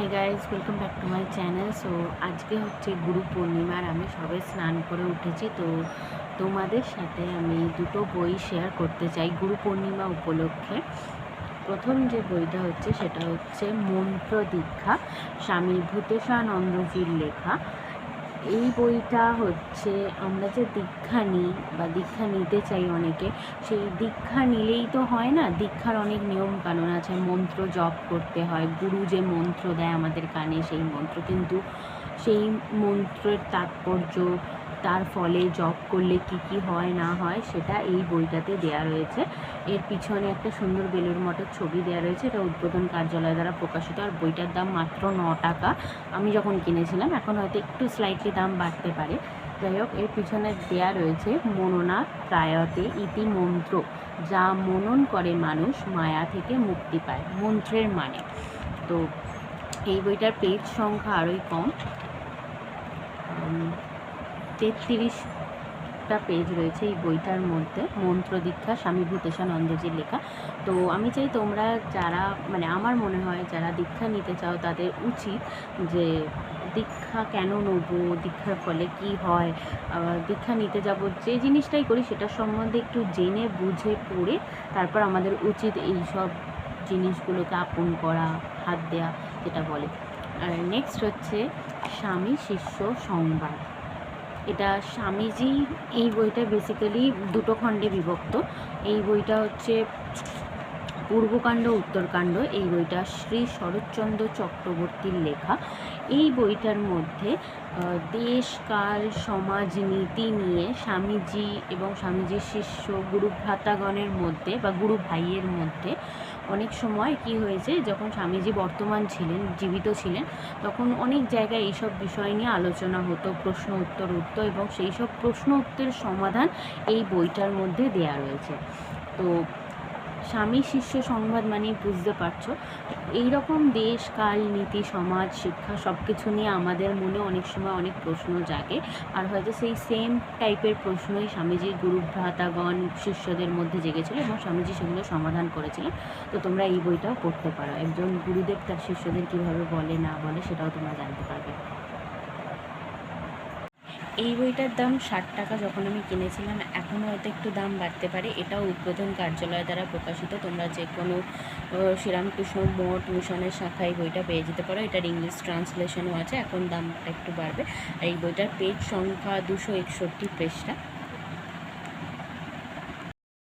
Hi guys welcome back to my channel so আজকে হচ্ছে গুরু পূর্ণিমার, আমি সবে স্নান করে উঠেছি। তো তোমাদের সাথে আমি দুটো বই শেয়ার করতে চাই গুরু পূর্ণিমা উপলক্ষে। প্রথম যে বইটা হচ্ছে, সেটা হচ্ছে মন্ত্র দীক্ষা স্বামী ভূতেশানন্দজির লেখা। এই বইটা হচ্ছে, আমরা যে দীক্ষা নিই বা দীক্ষা নিতে চাই অনেকে, সেই দীক্ষা নিলেই তো হয় না? দীক্ষার অনেক নিয়ম কানুন আছে, মন্ত্র জপ করতে হয়, গুরু যে মন্ত্র দেয় আমাদের কানে সেই মন্ত্র, কিন্তু সেই মন্ত্রের তাৎপর্য তার ফলে জব করলে কি কি হয়, না হয়, সেটা এই বইটাতে দেয়া রয়েছে। এর পিছনে একটা সুন্দর বেলুর মঠের ছবি দেওয়া রয়েছে। এটা উদ্বোধন কার্যালয় দ্বারা প্রকাশিত। আর বইটার দাম মাত্র ন টাকা। আমি যখন কিনেছিলাম, এখন হয়তো একটু স্লাইটলি দাম বাড়তে পারে। যাই হোক, এর পিছনে দেয়া রয়েছে মননা প্রায়তে ইতি মন্ত্র। যা মনন করে মানুষ, মায়া থেকে মুক্তি পায়। মন্ত্রের মানে। তো এই বইটার পেজ সংখ্যা আরোই কম। তেত্রিশটা পেজ রয়েছে এই বইটার মধ্যে। মন্ত্র দীক্ষা, স্বামী ভূতেশানন্দজির লেখা। তো আমি চাই তোমরা যারা মানে আমার মনে হয় যারা দীক্ষা নিতে চাও, তাদের উচিত যে দীক্ষা কেন নেব, দীক্ষার ফলে কি হয় দীক্ষা নিতে যাব, যে জিনিসটাই করি সেটা সম্বন্ধে একটু জেনে বুঝে পড়ে তারপর আমাদের উচিত এই সব জিনিসগুলোকে আপন করা, হাত দেয়া, যেটা বলে। আর নেক্সট হচ্ছে স্বামী শিষ্য সংবাদ। এটা স্বামীজি, এই বইটা বেসিক্যালি দুটো খণ্ডে বিভক্ত। এই বইটা হচ্ছে পূর্বকাণ্ড, উত্তরকাণ্ড, এই বইটা শ্রী শরৎচন্দ্র চক্রবর্তীর লেখা। এই বইটার মধ্যে দেশ, কাল, সমাজ, নীতি নিয়ে স্বামীজি এবং স্বামীজির শিষ্য গুরু ভ্রাতাগণের মধ্যে বা গুরু ভাইয়ের মধ্যে অনেক সময় কি হয়েছে, যখন স্বামীজি বর্তমান ছিলেন, জীবিত ছিলেন, তখন অনেক জায়গায় এইসব বিষয় নিয়ে আলোচনা হতো, প্রশ্ন উত্তর উত্তর এবং সেই সব প্রশ্ন উত্তরের সমাধান এই বইটার মধ্যে দেয়া রয়েছে। তো স্বামী শিষ্য সংবাদ মানেই বুঝতে পারছ। এই রকম দেশ, কাল, নীতি, সমাজ, শিক্ষা সব কিছু নিয়ে আমাদের মনে অনেক সময় অনেক প্রশ্ন জাগে। আর হয়তো সেই সেম টাইপের প্রশ্নই স্বামীজির গুরু ভ্রাতাগণ শিষ্যদের মধ্যে জেগেছিল এবং স্বামীজি সেগুলো সমাধান করেছিলেন। তো তোমরা এই বইটাও পড়তে পারো। একজন গুরুদেব তার শিষ্যদের কীভাবে বলে, না বলে সেটাও তোমরা জানতে পারবে। এই বইটার দাম ষাট টাকা যখন আমি কিনেছিলাম এখনও হয়তো একটু দাম বাড়তে পারে। এটাও উদ্বোধন কার্যালয় দ্বারা প্রকাশিত। তোমরা যে কোনো শ্রীরামকৃষ্ণ মঠ মিশনের শাখায় বইটা পেয়ে যেতে পারো। এটার ইংলিশ ট্রান্সলেশনও আছে। এখন দামটা একটু বাড়বে। আর এই বইটার পেজ সংখ্যা দুশো একষট্টি পৃষ্ঠা।